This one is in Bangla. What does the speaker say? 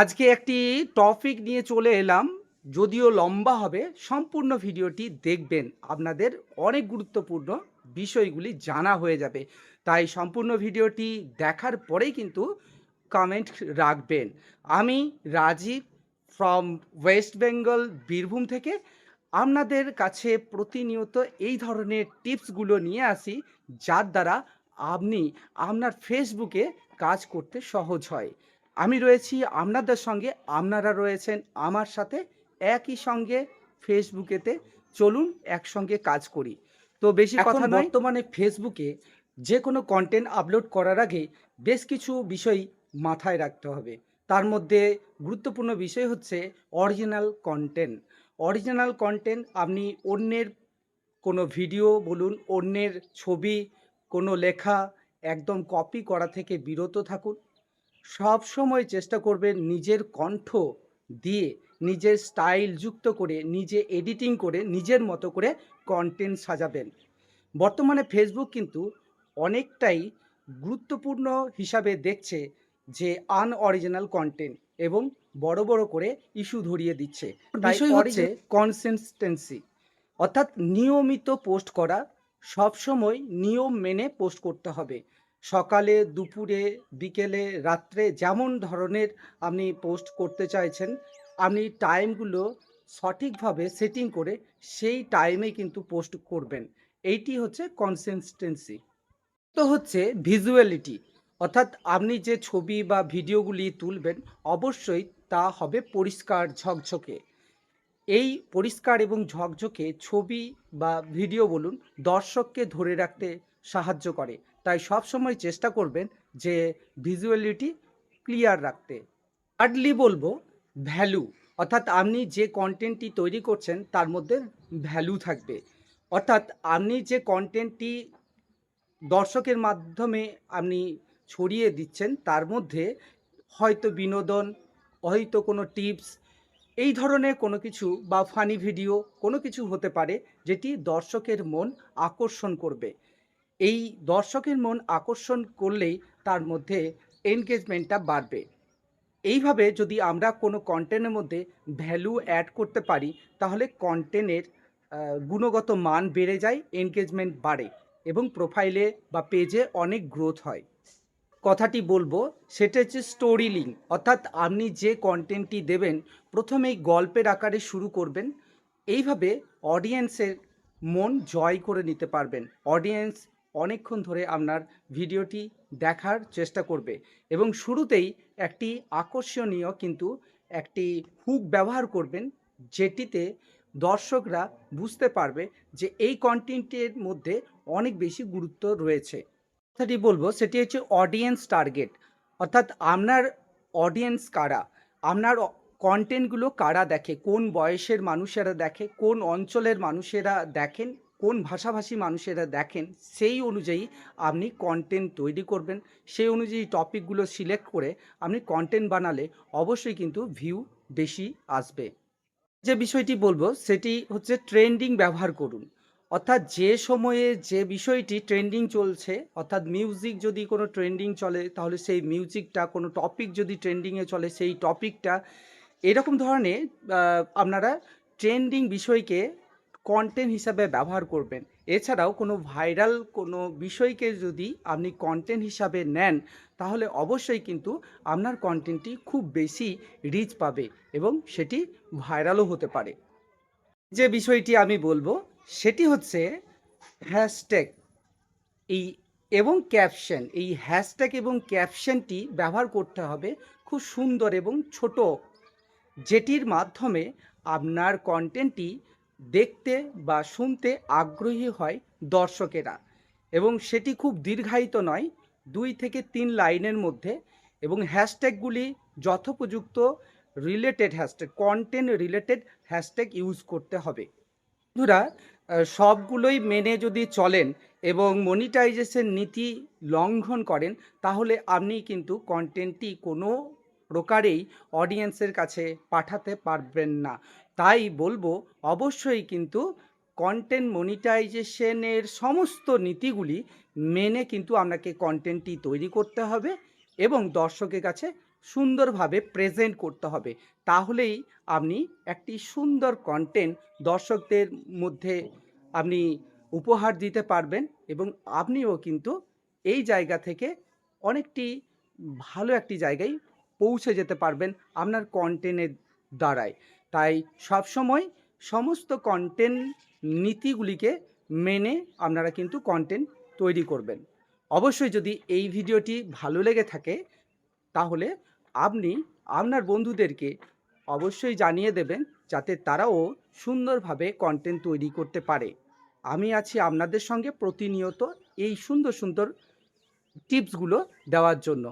আজকে একটি টপিক নিয়ে চলে এলাম, যদিও লম্বা হবে, সম্পূর্ণ ভিডিওটি দেখবেন। আপনাদের অনেক গুরুত্বপূর্ণ বিষয়গুলি জানা হয়ে যাবে। তাই সম্পূর্ণ ভিডিওটি দেখার পরেই কিন্তু কমেন্ট রাখবেন। আমি রাজীব ফ্রম ওয়েস্ট বেঙ্গল বীরভূম থেকে। আপনাদের কাছে প্রতিনিয়ত এই ধরনের টিপসগুলো নিয়ে আসি, যার দ্বারা আপনি আপনার ফেসবুকে কাজ করতে সহজ হয়। আমি রয়েছি আপনাদের সঙ্গে আপনারা রয়েছেন আমার সাথে একই সঙ্গে ফেসবুকেতে চলুন একসঙ্গে কাজ করি। তো বেশি কথা বর্তমানে ফেসবুকে যে কোনো কন্টেন্ট আপলোড করার আগে বেশ কিছু বিষয় মাথায় রাখতে হবে। তার মধ্যে গুরুত্বপূর্ণ বিষয় হচ্ছে অরিজিনাল কন্টেন্ট অরিজিনাল কন্টেন্ট আপনি অন্যের কোনো ভিডিও বলুন অন্যের ছবি কোনো লেখা একদম কপি করা থেকে বিরত থাকুন। সব সময় চেষ্টা করবেন নিজের কণ্ঠ দিয়ে নিজের স্টাইল যুক্ত করে নিজে এডিটিং করে নিজের মতো করে কন্টেন্ট সাজাবেন। বর্তমানে ফেসবুক কিন্তু অনেকটাই গুরুত্বপূর্ণ হিসাবে দেখছে যে আনঅরিজিনাল কন্টেন্ট এবং বড় বড় করে ইস্যু ধরিয়ে দিচ্ছে। বিষয় হচ্ছে কনসিস্টেন্সি অর্থাৎ নিয়মিত পোস্ট করা সবসময় নিয়ম মেনে পোস্ট করতে হবে। সকালে, দুপুরে, বিকেলে, রাত্রে যেমন ধরনের আপনি পোস্ট করতে চাইছেন, আপনি টাইমগুলো সঠিকভাবে সেটিং করে সেই টাইমে কিন্তু পোস্ট করবেন। এইটি হচ্ছে কনসিস্টেন্সি তো হচ্ছে ভিজুয়ালিটি অর্থাৎ আপনি যে ছবি বা ভিডিওগুলি তুলবেন, অবশ্যই তা হবে পরিষ্কার ঝকঝকে। এই পরিষ্কার এবং ঝকঝকে ছবি বা ভিডিও বলুন দর্শককে ধরে রাখতে সাহায্য করে। তাই সবসময় চেষ্টা করবেন যে ভিজুয়ালিটি ক্লিয়ার রাখতে। থার্ডলি বলব ভ্যালু অর্থাৎ আপনি যে কন্টেন্টটি তৈরি করছেন, তার মধ্যে ভ্যালু থাকবে। অর্থাৎ আপনি যে কন্টেন্টটি দর্শকের মাধ্যমে আপনি ছড়িয়ে দিচ্ছেন, তার মধ্যে হয়তো বিনোদন, হয়তো কোনো টিপস এই ধরনের কোনো কিছু বা ফানি ভিডিও কোনো কিছু হতে পারে, যেটি দর্শকের মন আকর্ষণ করবে। এই দর্শকের মন আকর্ষণ করলেই তার মধ্যে এনগেজমেন্টটা বাড়বে। এইভাবে যদি আমরা কোনো কন্টেন্টের মধ্যে ভ্যালু অ্যাড করতে পারি, তাহলে কন্টেন্টের গুণগত মান বেড়ে যায় এনগেজমেন্ট বাড়ে এবং প্রোফাইলে বা পেজে অনেক গ্রোথ হয়। কথাটি বলব, সেটা হচ্ছে স্টোরি লিঙ্ক অর্থাৎ আপনি যে কন্টেন্টটি দেবেন, প্রথমেই গল্পের আকারে শুরু করবেন। এইভাবে অডিয়েন্সের মন জয় করে নিতে পারবেন। অডিয়েন্স অনেকক্ষণ ধরে আপনার ভিডিওটি দেখার চেষ্টা করবে এবং শুরুতেই একটি আকর্ষণীয় কিন্তু একটি হুক ব্যবহার করবেন যেটিতে দর্শকরা বুঝতে পারবে যে এই কন্টেন্টের মধ্যে অনেক বেশি গুরুত্ব রয়েছে। কথাটি বলব, সেটি হচ্ছে অডিয়েন্স টার্গেট অর্থাৎ আপনার অডিয়েন্স কারা? আপনার কন্টেন্টগুলো কারা দেখে? কোন বয়সের মানুষেরা দেখে? কোন অঞ্চলের মানুষেরা দেখেন? কোন ভাষাভাষী মানুষেরা দেখেন, সেই অনুযায়ী আপনি কন্টেন্ট তৈরি করবেন। সেই অনুযায়ী টপিকগুলো সিলেক্ট করে আপনি কন্টেন্ট বানালে অবশ্যই কিন্তু ভিউ বেশি আসবে। যে বিষয়টি বলব, সেটি হচ্ছে ট্রেন্ডিং ব্যবহার করুন। অর্থাৎ যে সময়ে যে বিষয়টি ট্রেন্ডিং চলছে, অর্থাৎ মিউজিক যদি কোনো ট্রেন্ডিং চলে, তাহলে সেই মিউজিকটা কোনো টপিক যদি ট্রেন্ডিংয়ে চলে, সেই টপিকটা এরকম ধরনের আপনারা ট্রেন্ডিং বিষয়কে কন্টেন্ট হিসাবে ব্যবহার করবেন। এছাড়াও কোনো ভাইরাল কোনো বিষয়কে যদি আপনি কন্টেন্ট হিসাবে নেন, তাহলে অবশ্যই কিন্তু আপনার কন্টেন্টটি খুব বেশি রিচ পাবে এবং সেটি ভাইরালও হতে পারে। যে বিষয়টি আমি বলব, সেটি হচ্ছে হ্যাশট্যাগ এই এবং ক্যাপশন এই হ্যাশট্যাগ এবং ক্যাপশনটি ব্যবহার করতে হবে খুব সুন্দর এবং ছোট। যেটির মাধ্যমে আপনার কন্টেন্টটি দেখতে বা শুনতে আগ্রহী হয় দর্শকেরা এবং সেটি খুব দীর্ঘায়িত নয়, দুই থেকে তিন লাইনের মধ্যে এবং হ্যাশট্যাগুলি যথোপযুক্ত related hashtag content related hashtag use করতে হবে। বন্ধুরা সবগুলোই মেনে যদি চলেন এবং মনিটাইজেশন নীতি লঙ্ঘন করেন, তাহলে আপনি কিন্তু কন্টেন্টটি কোনো প্রকারেই অডিয়েন্সের কাছে পাঠাতে পারবেন না। তাই বলব, অবশ্যই কিন্তু কন্টেন্ট মনিটাইজেশনের সমস্ত নীতিগুলি মেনে কিন্তু আপনাকে কন্টেন্টটি তৈরি করতে হবে এবং দর্শকের কাছে সুন্দরভাবে প্রেজেন্ট করতে হবে। তাহলেই আপনি একটি সুন্দর কন্টেন্ট দর্শকদের মধ্যে আপনি উপহার দিতে পারবেন এবং আপনিও কিন্তু এই জায়গা থেকে অনেকটি ভালো একটি জায়গায় পৌঁছে যেতে পারবেন আপনার কন্টেন্টের দ্বারাই তাই সবসময় সমস্ত কন্টেন্ট নীতিগুলিকে মেনে আপনারা কিন্তু কন্টেন্ট তৈরি করবেন। অবশ্যই যদি এই ভিডিওটি ভালো লেগে থাকে, তাহলে আপনি আপনার বন্ধুদেরকে অবশ্যই জানিয়ে দেবেন যাতে তারাও সুন্দরভাবে কন্টেন্ট তৈরি করতে পারে। আমি আছি আপনাদের সঙ্গে প্রতিনিয়ত এই সুন্দর সুন্দর টিপসগুলো দেওয়ার জন্য।